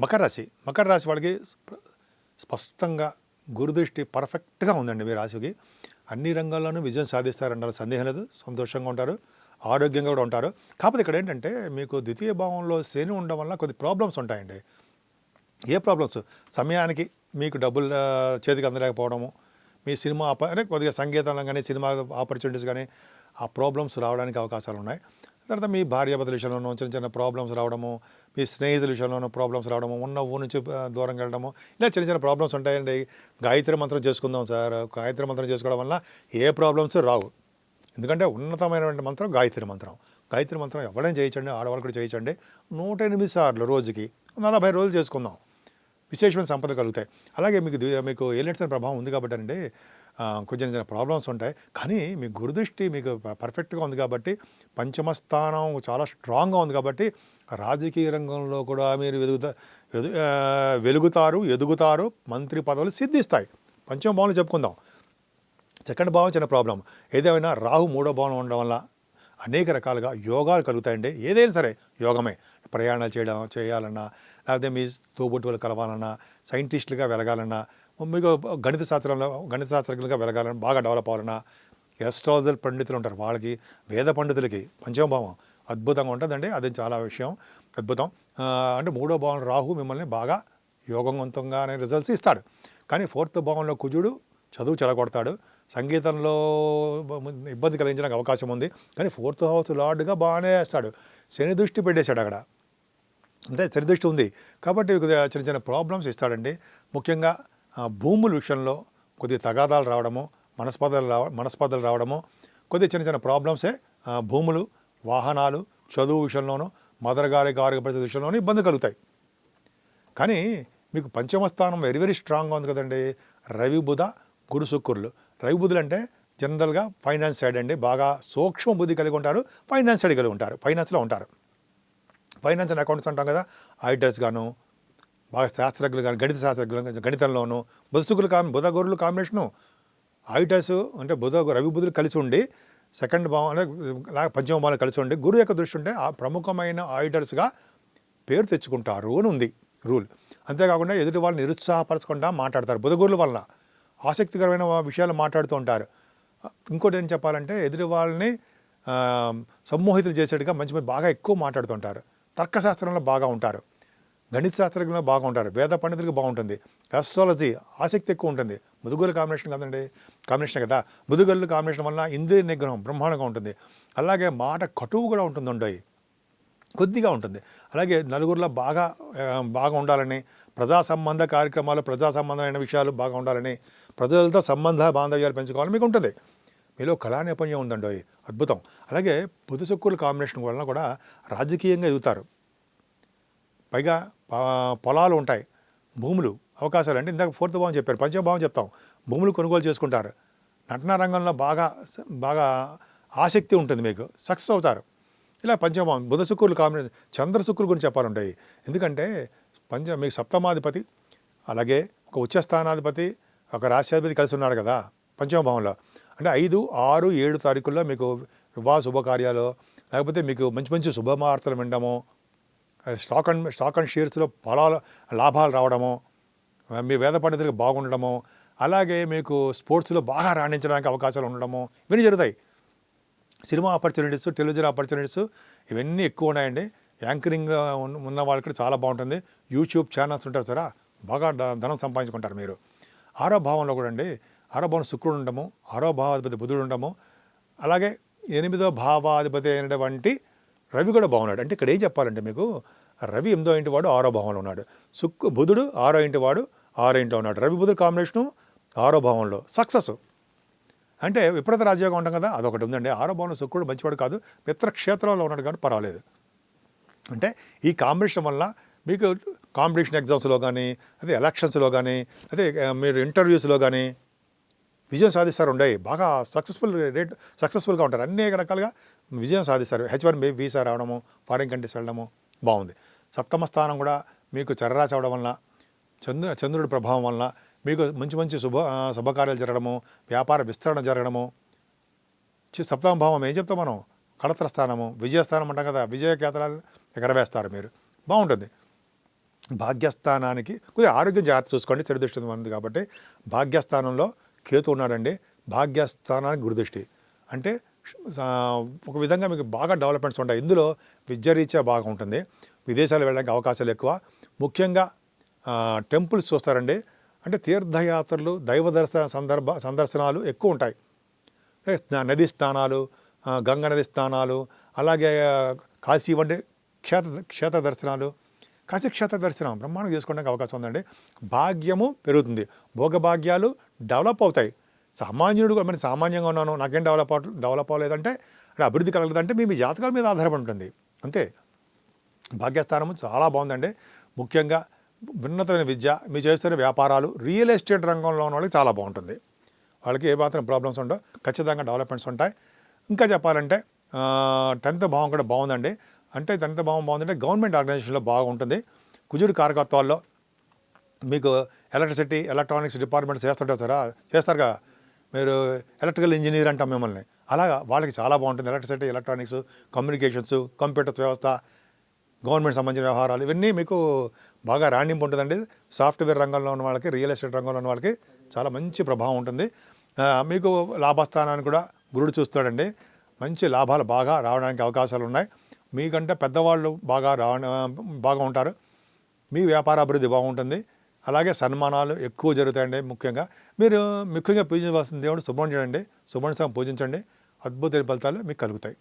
మకర రాశి. మకర రాశి వాళ్ళకి స్పష్టంగా గురుదృష్టి పర్ఫెక్ట్గా ఉందండి మీ రాశికి. అన్ని రంగాల్లోనూ విజయం సాధిస్తారన్నారు. సందేహం లేదు సంతోషంగా ఉంటారు ఆరోగ్యంగా కూడా ఉంటారు. కాకపోతే ఇక్కడ ఏంటంటే మీకు ద్వితీయ భావంలో శని ఉండడం వల్ల కొద్ది ప్రాబ్లమ్స్ ఉంటాయండి. ఏ ప్రాబ్లమ్స్? సమయానికి మీకు డబ్బులు చేతికి అందలేకపోవడము మీ సినిమా అంటే కొద్దిగా సంగీతంలో కానీ సినిమా ఆపర్చునిటీస్ కానీ ఆ ప్రాబ్లమ్స్ రావడానికి అవకాశాలు ఉన్నాయి. తర్వాత మీ భార్యాభర్తల విషయంలోనూ చిన్న చిన్న ప్రాబ్లమ్స్ రావడము మీ స్నేహితుల విషయంలోనూ ప్రాబ్లమ్స్ రావడము ఉన్న ఊరు నుంచి దూరం వెళ్ళడము ఇలా చిన్న చిన్న ప్రాబ్లమ్స్ ఉంటాయండి. గాయత్రి మంత్రం చేసుకుందాం సార్. గాయత్రి మంత్రం చేసుకోవడం వల్ల ఏ ప్రాబ్లమ్స్ రావు. ఎందుకంటే ఉన్నతమైనటువంటి మంత్రం గాయత్రి మంత్రం. గాయత్రి మంత్రం ఎవరైనా చేయించండి ఆడవాళ్ళు కూడా చేయించండి. నూట ఎనిమిది సార్లు రోజుకి నలభై రోజులు చేసుకుందాం. విశేషమైన సంపద కలుగుతాయి. అలాగే మీకు మీకు ఏలినట్టు ప్రభావం ఉంది కాబట్టి అండి కొంచెం చిన్న ప్రాబ్లమ్స్ ఉంటాయి. కానీ మీ గురుదృష్టి మీకు పర్ఫెక్ట్గా ఉంది కాబట్టి పంచమ స్థానం చాలా స్ట్రాంగ్గా ఉంది కాబట్టి రాజకీయ రంగంలో కూడా మీరు వెలుగుతా వెలుగుతారు ఎదుగుతారు మంత్రి పదవులు సిద్ధిస్తాయి. పంచమ భావనలు చెప్పుకుందాం. సెకండ్ భావం చిన్న ప్రాబ్లం ఏదేమైనా రాహు మూడో భావం ఉండడం వల్ల అనేక రకాలుగా యోగాలు కలుగుతాయండి. ఏదైనా సరే యోగమే. ప్రయాణాలు చేయడం చేయాలన్నా లేకపోతే మీ తోబుట్టువులు కలవాలన్నా సైంటిస్టులుగా వెలగాలన్నా మీకు గణిత శాస్త్రంలో గణిత శాస్త్రజ్ఞులుగా వెలగాలన్నా బాగా డెవలప్ అవ్వాలన్నా ఎస్ట్రాలజర్ పండితులు ఉంటారు వాళ్ళకి వేద పండితులకి పంచమభావం అద్భుతంగా ఉంటుందండి. అది చాలా విషయం. అద్భుతం. అంటే మూడో భావం రాహు మిమ్మల్ని బాగా యోగవంతంగానే రిజల్ట్స్ ఇస్తాడు. కానీ ఫోర్త్ భావంలో కుజుడు చదువు చెడగొడతాడు. సంగీతంలో ఇబ్బంది కలిగించడానికి అవకాశం ఉంది. కానీ ఫోర్త్ హౌస్ లార్డ్గా బాగానే వేస్తాడు. శని దృష్టి పెట్టేశాడు అక్కడ. అంటే శని ఉంది. కాబట్టి చిన్న చిన్న ప్రాబ్లమ్స్ ఇస్తాడండి. ముఖ్యంగా భూముల విషయంలో కొద్దిగా తగాదాలు రావడము మనస్పర్ధలు రావ మనస్పర్ధలు రావడము కొద్దిగా చిన్న చిన్న ప్రాబ్లమ్సే భూములు వాహనాలు చదువు విషయంలోనూ మదర్ గారి ఆరోగ్య పరిస్థితి విషయంలోనూ ఇబ్బంది కలుగుతాయి. కానీ మీకు పంచమ స్థానం వెరీ వెరీ స్ట్రాంగ్గా ఉంది కదండి. రవి బుధ గురు శుక్రులు. రవి బుధులు అంటే జనరల్గా ఫైనాన్స్ సైడ్ అండి. బాగా సూక్ష్మ బుద్ధి కలిగి ఉంటారు ఫైనాన్స్ సైడ్ కలిగి ఉంటారు ఫైనాన్స్లో ఉంటారు. ఫైనాన్స్ అండ్ అకౌంట్స్ అంటాం కదా ఆడిటర్స్ గాను బాగా శాస్త్రజ్ఞులు కానీ గణిత శాస్త్రజ్ఞులు కానీ గణితంలోను బుధ శుక్రులు బుధ గురులు కాంబినేషను ఆడిటర్స్ అంటే బుధ రవి బుధులు కలిసి ఉండి సెకండ్ భావం అంటే పంచమ భావన కలిసి ఉండి గురువు యొక్క దృష్టి ఉంటే ఆ ప్రముఖమైన ఆడిటర్స్గా పేరు తెచ్చుకుంటారు అని ఉంది రూల్. అంతేకాకుండా ఎదుటి వాళ్ళని నిరుత్సాహపరచకుండా మాట్లాడతారు బుధగురుల వల్ల ఆసక్తికరమైన విషయాలు మాట్లాడుతూ ఉంటారు. ఇంకోటి ఏం చెప్పాలంటే ఎదుటి వాళ్ళని సమ్మోహితులు చేసేట్టుగా మంచి మంచి బాగా ఎక్కువ మాట్లాడుతుంటారు తర్కశాస్త్రంలో బాగా ఉంటారు. గణిత శాస్త్రజ్ఞులు బాగా ఉంటారు. వేద పండితులకు బాగుంటుంది. ఆస్ట్రాలజీ ఆసక్తి ఎక్కువ ఉంటుంది. ముదుగుల కాంబినేషన్ కదండి. కాంబినేషన్ కదా. ముదుగల్లు కాంబినేషన్ వల్ల ఇంద్రియ నిగ్రహం బ్రహ్మాండంగా ఉంటుంది. అలాగే మాట కటువు కూడా ఉంటుంది ఉండయి కొద్దిగా ఉంటుంది. అలాగే నలుగురిలో బాగా బాగా ఉండాలని ప్రజా సంబంధ కార్యక్రమాలు ప్రజా సంబంధమైన విషయాలు బాగా ఉండాలని ప్రజలతో సంబంధ బాంధవ్యాలు పెంచుకోవాలని మీకు ఉంటుంది. మీలో కళా నైపుణ్యం ఉందండి అద్భుతం. అలాగే బుధ శుక్రుల కాంబినేషన్ వలన కూడా రాజకీయంగా ఎదుగుతారు. పైగా పొలాలు ఉంటాయి. భూములు అవకాశాలు అంటే ఇందాక ఫోర్త్ భావం చెప్పారు. పంచమ భావం చెప్తాం. భూములు కొనుగోలు చేసుకుంటారు. నటన రంగంలో బాగా బాగా ఆసక్తి ఉంటుంది మీకు. సక్సెస్ అవుతారు. ఇలా పంచమభావం బుధ శుక్రులు కాంబినేషన్ చంద్ర శుక్రులు గురించి చెప్పాలంటాయి ఎందుకంటే పంచ మీకు సప్తమాధిపతి అలాగే ఒక ఉచ్చస్థానాధిపతి ఒక రాష్ట్రాధిపతి కలిసి ఉన్నాడు కదా పంచమభావంలో అంటే ఐదు ఆరు ఏడు తారీఖుల్లో మీకు వివాహ శుభకార్యాలు లేకపోతే మీకు మంచి మంచి శుభవార్తలు వినడము స్టాక్ అండ్ స్టాక్ అండ్ షేర్స్లో ఫలాలు లాభాలు రావడము మీ వేద పండితులకు బాగుండడము అలాగే మీకు స్పోర్ట్స్లో బాగా రాణించడానికి అవకాశాలు ఉండడము ఇవన్నీ జరుగుతాయి. సినిమా ఆపర్చునిటీస్ టెలివిజన్ ఆపర్చునిటీస్ ఇవన్నీ ఎక్కువ ఉన్నాయండి. యాంకరింగ్ ఉన్న- వాళ్ళకి చాలా బాగుంటుంది. యూట్యూబ్ ఛానల్స్ ఉంటారు సరే బాగా ధనం సంపాదించుకుంటారు మీరు. ఆరో భావంలో కూడా అండి ఆరో భావం శుక్రుడు ఉండము ఆరో భావాధిపతి బుధుడు ఉండము అలాగే ఎనిమిదో భావాధిపతి అయినటువంటి రవి కూడా బాగున్నాడు. అంటే ఇక్కడ ఏం చెప్పాలంటే మీకు రవి ఎనిమిదో ఇంటి వాడు ఆరో భావంలో ఉన్నాడు. సుక్కు బుధుడు ఆరో ఇంటి వాడు ఆరో ఇంట్లో ఉన్నాడు. రవి బుధుడు కాంబినేషను ఆరో భావంలో. సక్సెస్. అంటే విపరీత రాజ్యోగం ఉంటాం కదా అదొకటి ఉందండి. ఆరో భావన శుక్రుడు మంచివాడు కాదు మిత్రక్షేత్రంలో ఉన్నాడు కాబట్టి పర్వాలేదు. అంటే ఈ కాంబినేషన్ వల్ల మీకు కాంపిటీషన్ ఎగ్జామ్స్లో కానీ అదే ఎలక్షన్స్లో కానీ అదే మీరు ఇంటర్వ్యూస్లో కానీ విజయం సాధిస్తారు ఉండే. బాగా సక్సెస్ఫుల్ రేట్ సక్సెస్ఫుల్గా ఉంటారు. అనేక రకాలుగా విజయం సాధిస్తారు. హెచ్ వన్ బి వీసా రావడము ఫారిన్ కంట్రీస్ వెళ్ళడము బాగుంది. సప్తమ స్థానం కూడా మీకు చర్రాసి అవడం వలన చంద్ర చంద్రుడి ప్రభావం వలన మీకు మంచి మంచి శుభ శుభకార్యాలు జరగడము వ్యాపార విస్తరణ జరగడము. సప్తమ భావం ఏం చెప్తాం మనం? కడతల స్థానము విజయస్థానం అంటాం కదా విజయ కేతనాలు ఎగరవేస్తారు మీరు. బాగుంటుంది. భాగ్యస్థానానికి కొద్దిగా ఆరోగ్యం జాగ్రత్త చూసుకోండి చెడు దృష్టి ఉంది కాబట్టి. భాగ్యస్థానంలో కేతు ఉన్నాడండి భాగ్యస్థానానికి గురుదృష్టి. అంటే ఒక విధంగా మీకు బాగా డెవలప్మెంట్స్ ఉంటాయి. ఇందులో విద్యారీత్యా బాగా ఉంటుంది. విదేశాలు వెళ్ళడానికి అవకాశాలు ఎక్కువ. ముఖ్యంగా టెంపుల్స్ చూస్తారండి. అంటే తీర్థయాత్రలు దైవ దర్శన సందర్భ సందర్శనాలు ఎక్కువ ఉంటాయి. అంటే నది స్నానాలు గంగా నది స్నానాలు అలాగే కాశీ వంటి క్షేత్ర క్షేత్ర దర్శనాలు కాశీ క్షేత్ర దర్శనం బ్రహ్మాండం చేసుకోవడానికి అవకాశం ఉందండి. భాగ్యము పెరుగుతుంది. భోగభాగ్యాలు డెవలప్ అవుతాయి. సామాన్యుడు మనం మరి సామాన్యంగా ఉన్నాను నాకేం డెవలప్ అవ డెవలప్ అవ్వలేదంటే అంటే అభివృద్ధి కలగలేదంటే మీ మీ జాతకాల మీద ఆధారపడి ఉంటుంది అంతే. భాగ్యస్థానము చాలా బాగుందండి. ముఖ్యంగా భిన్నతమైన విద్య మీరు చేస్తున్న వ్యాపారాలు రియల్ ఎస్టేట్ రంగంలో ఉన్న వాళ్ళకి చాలా బాగుంటుంది. వాళ్ళకి ఏ మాత్రం ప్రాబ్లమ్స్ ఉండవు. ఖచ్చితంగా డెవలప్మెంట్స్ ఉంటాయి. ఇంకా చెప్పాలంటే టెన్త్ భావం కూడా బాగుందండి. అంటే టెన్త్ భావం బాగుందంటే గవర్నమెంట్ ఆర్గనైజేషన్లో బాగుంటుంది. కుజుడు కారకత్వాల్లో మీకు ఎలక్ట్రిసిటీ ఎలక్ట్రానిక్స్ డిపార్ట్మెంట్ చేస్తుంటారు సారా చేస్తారుగా మీరు ఎలక్ట్రికల్ ఇంజనీర్ అంటాం మిమ్మల్ని. అలాగా వాళ్ళకి చాలా బాగుంటుంది. ఎలక్ట్రిసిటీ ఎలక్ట్రానిక్స్ కమ్యూనికేషన్స్ కంప్యూటర్స్ వ్యవస్థ గవర్నమెంట్ సంబంధించిన వ్యవహారాలు ఇవన్నీ మీకు బాగా రాణింపు ఉంటుందండి. సాఫ్ట్వేర్ రంగంలో ఉన్న వాళ్ళకి రియల్ ఎస్టేట్ రంగంలో ఉన్న వాళ్ళకి చాలా మంచి ప్రభావం ఉంటుంది. మీకు లాభస్థానాన్ని కూడా గురుడు చూస్తాడండి మంచి లాభాలు బాగా రావడానికి అవకాశాలు ఉన్నాయి. మీకంటే పెద్దవాళ్ళు బాగా రా బాగా ఉంటారు. మీ వ్యాపార అభివృద్ధి బాగుంటుంది. అలాగే సన్మానాలు ఎక్కువ జరుగుతాయండి ముఖ్యంగా. మీరు ముఖ్యంగా పూజించవలసిన దేవుడు సుబ్రహ్మణ్యుడు అండి సుబ్రహ్మణ్య స్వామి పూజించండి. అద్భుతమైన ఫలితాలు మీకు కలుగుతాయి.